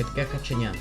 гидке каченя.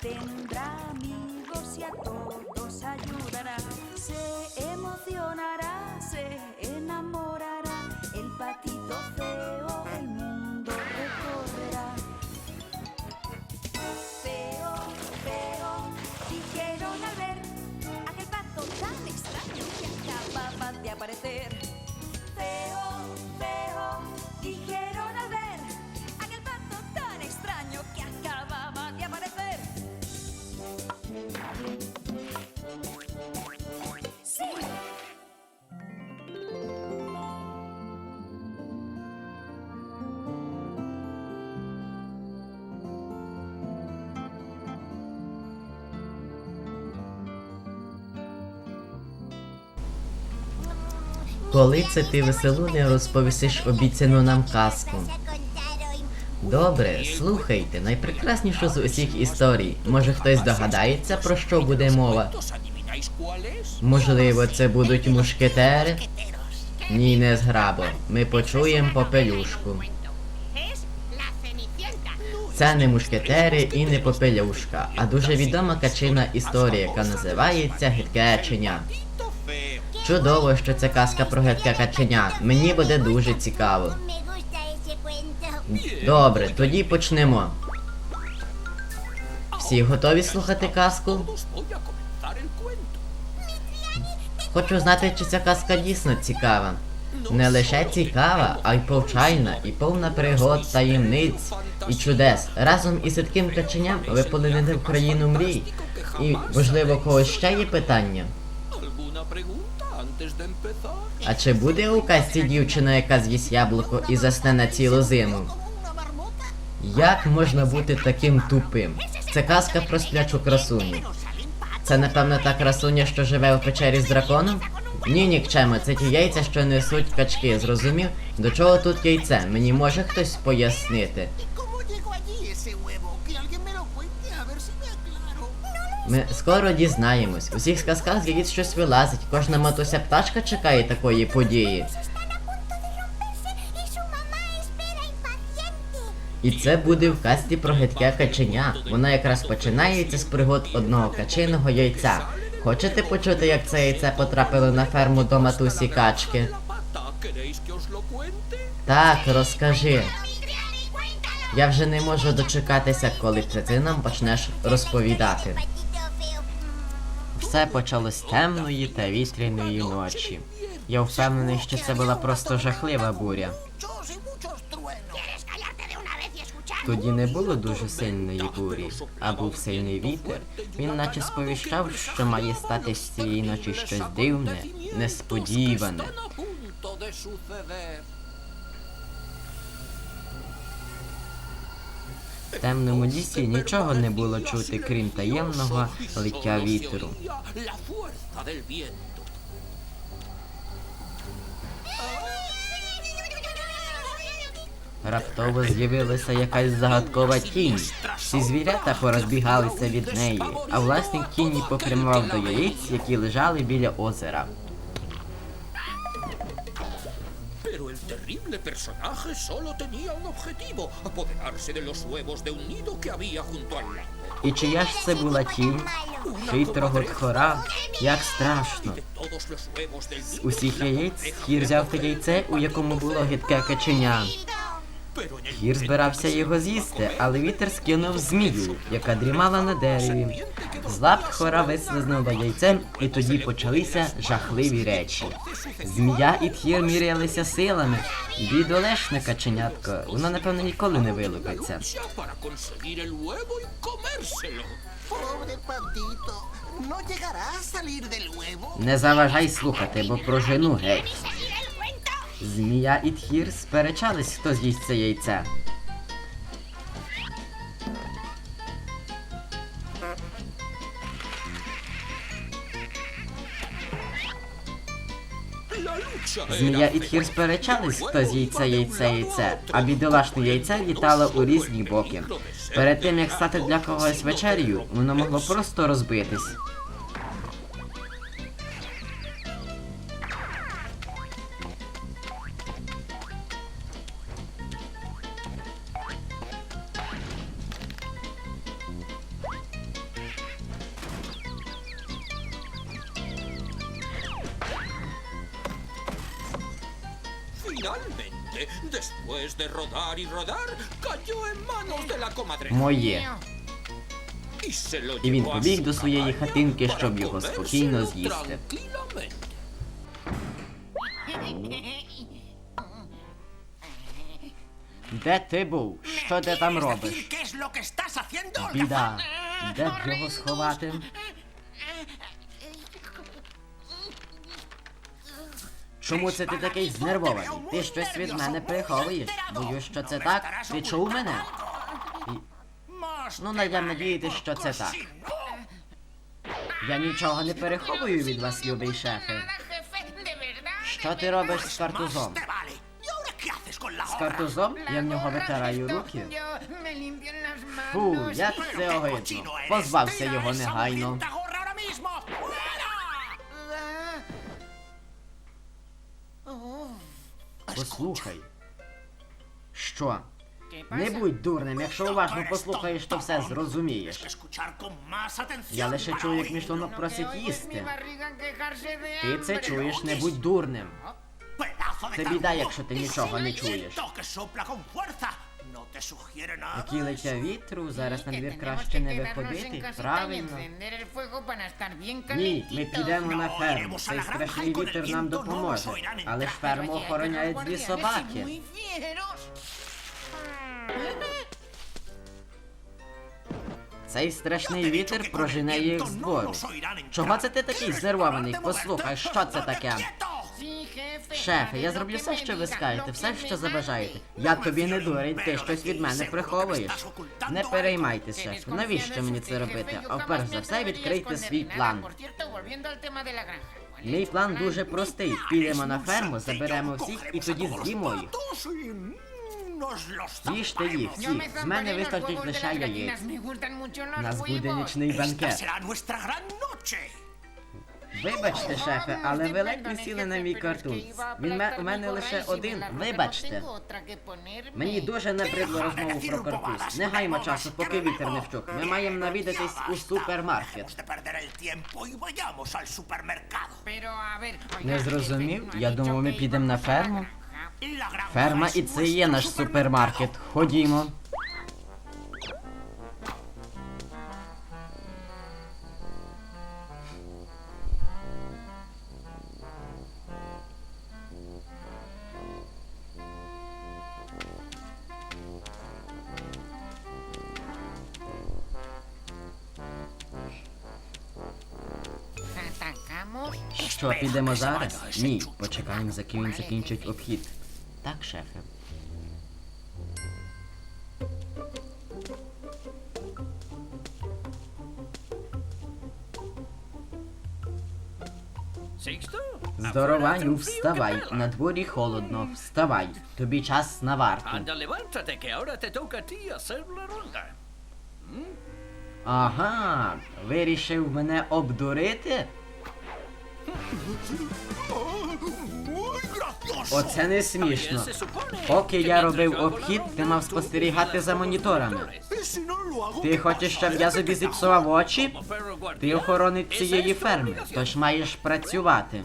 Tendrá amigos y a todos ayudará. Se emocionará, se enamorará. El patito feo el mundo recorrerá. Feo, feo, dijeron al ver aquel pato tan extraño que acababa de aparecer. Коли це ти веселуне розповісиш обіцяну нам казку? Добре, слухайте, найпрекраснішу з усіх історій. Може хтось догадається, про що буде мова? Можливо, це будуть мушкетери? Ні, не зграбо. Ми почуємо попелюшку. Це не мушкетери і не попелюшка, а дуже відома качина історія, яка називається Гидке. Чудово, що це казка про гидке каченя. Мені буде дуже цікаво. Добре, тоді почнемо. Всі готові слухати казку? Хочу знати, чи ця казка дійсно цікава. Не лише цікава, а й повчальна, і повна пригод, таємниць і чудес. Разом із сидким каченям ви полинете в країну мрій. І, можливо, когось ще є питання. А чи буде у казці дівчина, яка з'їсть яблуко і засне на цілу зиму? Як можна бути таким тупим? Це казка про сплячу красуню. Це напевно та красуня, що живе у печері з драконом? Ні, нікчема, це ті яйця, що несуть качки, зрозумів? До чого тут яйце? Мені може хтось пояснити? Ми скоро дізнаємось. У всіх сказках з яєць щось вилазить. Кожна матуся пташка чекає такої події. І це буде в казці про гидке каченя. Вона якраз починається з пригод одного качиного яйця. Хочете почути, як це яйце потрапило на ферму до матусі качки? Так, розкажи. Я вже не можу дочекатися, коли це ти нам почнеш розповідати. Все почалось темної та вітряної ночі. Я впевнений, що це була просто жахлива буря. Тоді не було дуже сильної бурі, а був сильний вітер. Він наче сповіщав, що має статись цієї ночі щось дивне, несподіване. Темному лісі нічого не було чути, крім таємного лиття вітру. Раптово з'явилася якась загадкова тінь. Всі звірята порозбігалися від неї, а власник тіні попрямував до яєць, які лежали біля озера. Terrible personaje solo tenía un objetivo, apoderarse de los huevos de un nido que había junto al lago. І чия ж це була тінь? Хитрого тхора? Як страшно. З усіх яєць хір взяв те яйце, у якому було гидке каченя. Гір збирався його з'їсти, але вітер скинув змію, яка дрімала на дереві. З лап хора вислизнуло яйцем, і тоді почалися жахливі речі. Змія і тхір мірялися силами. Бідолешне каченятко, воно напевно ніколи не вилупиться. Не заважай слухати, бо прожену геть. Змія і тхір сперечались, хто з'їсть це яйце. Змія і тхір сперечались, хто з'їсть це яйце яйце, а бідолашне яйце літало у різні боки. Перед тим як стати для когось вечерю, воно могло просто розбитись. Finalmente, después de rodar y rodar, cayó en manos de la comadre. Моє. Y se lo І він побіг до своєї хатинки, щоб його спокійно з'їсти. Де ти був? Що ти там робиш? Біда. Де б його сховати? Чому це ти такий знервований? Ти щось від мене приховуєш? Боюсь, що це так? Ти чув мене? Ну, наям надіятися, що це так. Я нічого не переховую від вас, любий шефе. Що ти робиш з картузом? Te vale. ¿Y ahora qué haces con la З картузом я в нього витираю руки. Фу, як це огидно. Позбався його негайно. Послухай. Що? Не будь дурним, якщо уважно послухаєш, то все зрозумієш. Я лише чую, як мій шлунок просить їсти. Ти Ти це чуєш, не будь дурним. Це біда, якщо ти нічого не чуєш. Які летя вітру, зараз на двір краще не виходити. Правильно. Ні, ми підемо на ферму. Цей страшний вітер нам допоможе. Але ж ферму охороняють дві собаки. Цей страшний вітер прожене їх з двору. Чого це ти такий знервований? Послухай, що це таке? Шефе, я зроблю все, що ви скажете, все, що забажаєте. Я тобі не дурень, ти щось від мене приховуєш. Не переймайтеся, шефе, навіщо мені це робити? А перш за все відкрийте свій план. Мій план дуже простий. Підемо на ферму, заберемо всіх і тоді з'їмо їх. Їжте їх всіх. З мене вистачить лише яєць. Нас буде нічний банкет. Вибачте, шефе, але ви ледь не сіли на мій картуз. Він ме- у мене лише один. Вибачте. Мені дуже набридло розмову про картуз. Не гаймо часу, поки вітер не вщух. Ми маємо навідатись у супермаркет. Не зрозумів? Я думав, ми підемо на ферму. Ферма і це є наш супермаркет. Ходімо. Що, підемо зараз? Ні, почекаємо, заки він закінчить обхід. Так, шефе. Здорованю, вставай. На дворі холодно. Вставай. Тобі час на варту. Ага, вирішив мене обдурити? Оце не смішно. Поки я робив обхід, ти мав спостерігати за моніторами. Ти хочеш, щоб я собі зіпсував очі? Ти охоронець цієї ферми, тож маєш працювати.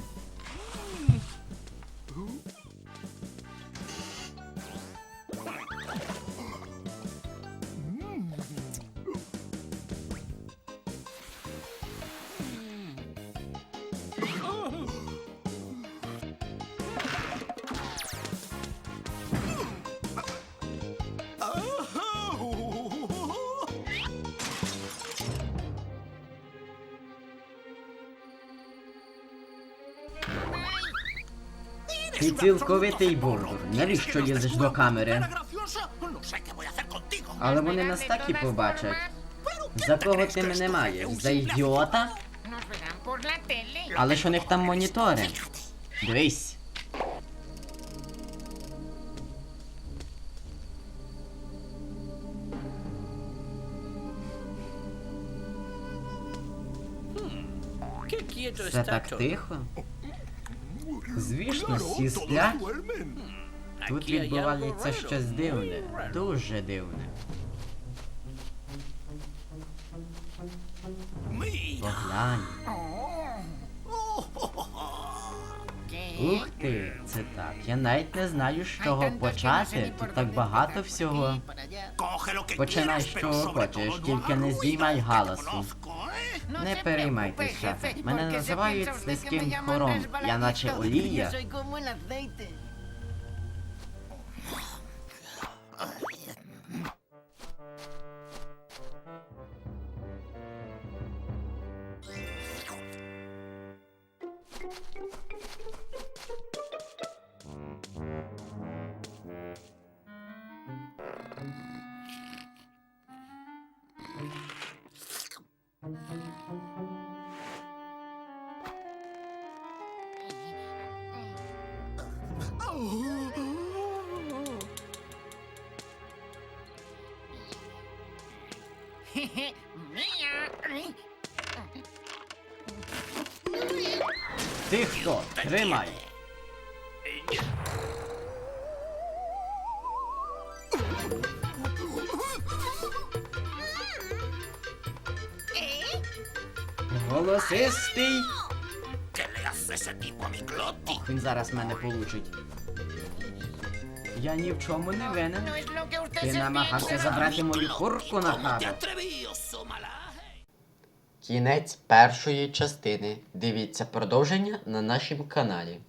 Камери? graciosa? No sé qué voy a hacer contigo. Але вони нас так і побачать. За кого ти мене маєш? За ідіота? Але ж у них там монітори. Дивись. Це так тихо. Звісно, всі сплять. Тут відбувається щось дивне. Дуже дивне. Поглянь. Ух ти, це так. Я навіть не знаю, з чого почати. Тут так багато всього. Починай з чого хочеш, тільки не здіймай галасу. ¿Eh? Не jefe, Мене називають слизьким хором. Я наче олія. Ти хто? Тримай. Голосистий. Він зараз мене получить. Я ні в чому не винен. Que Ти намагався забрати мою курку на ¿Cómo te хаву. atreví, oso malaje? Кінець першої частини. Дивіться продовження на нашому каналі.